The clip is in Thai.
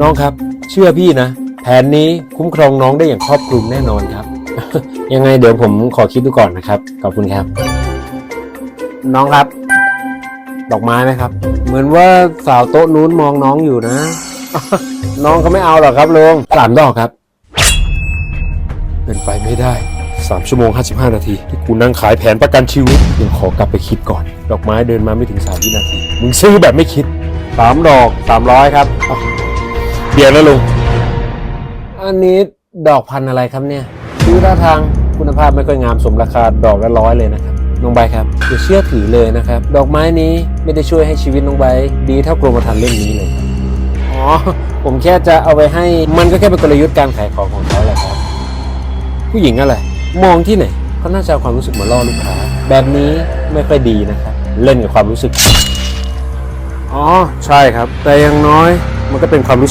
น้องครับ เชื่อพี่นะ แผนนี้คุ้มครองน้องได้อย่างครอบคลุมแน่นอนครับ ยังไงเดี๋ยวผมขอคิดดูก่อนนะครับ ขอบคุณครับ น้องครับ ดอกไม้ไหมครับ เหมือนว่าสาวโต๊ะนู้นมองน้องอยู่นะ น้องเขาไม่เอาหรอกครับลุงสามดอกครับ เป็นไปไม่ได้ 3 ชั่วโมง 55 นาที ที่กูนั่งขายแผนประกันชีวิตยังขอกลับไปคิดก่อน ดอกไม้เดินมาไม่ถึง3วินาที มึงซื้อแบบไม่คิด 3 ดอก 300 ครับอ้าว เดี๋ยวนะลุง อันนี้ดอกพันธุ์อะไรครับเนี่ยดูท่าทางคุณภาพไม่ค่อยงามสมราคาดอกละร้อยเลยนะครับน้องใบครับอย่าเชื่อถือเลยนะครับ ดอกไม้นี้ไม่ได้ช่วยให้ชีวิตน้องใบดีเท่ากรมธรรม์เล่มนี้เลยครับอ๋อผมแค่จะเอาไปให้มันก็แค่เป็นกลยุทธ์การขายของของเขาแหละครับ ผู้หญิงอะไร มองที่ไหนเขาน่าจะเอาความรู้สึกมาล่อลูกค้า แบบนี้ไม่ค่อยดีนะครับ เล่นกับความรู้สึก อ๋อ ใช่ครับ แต่อยังน้อยมันก็เป็นความรู้สึก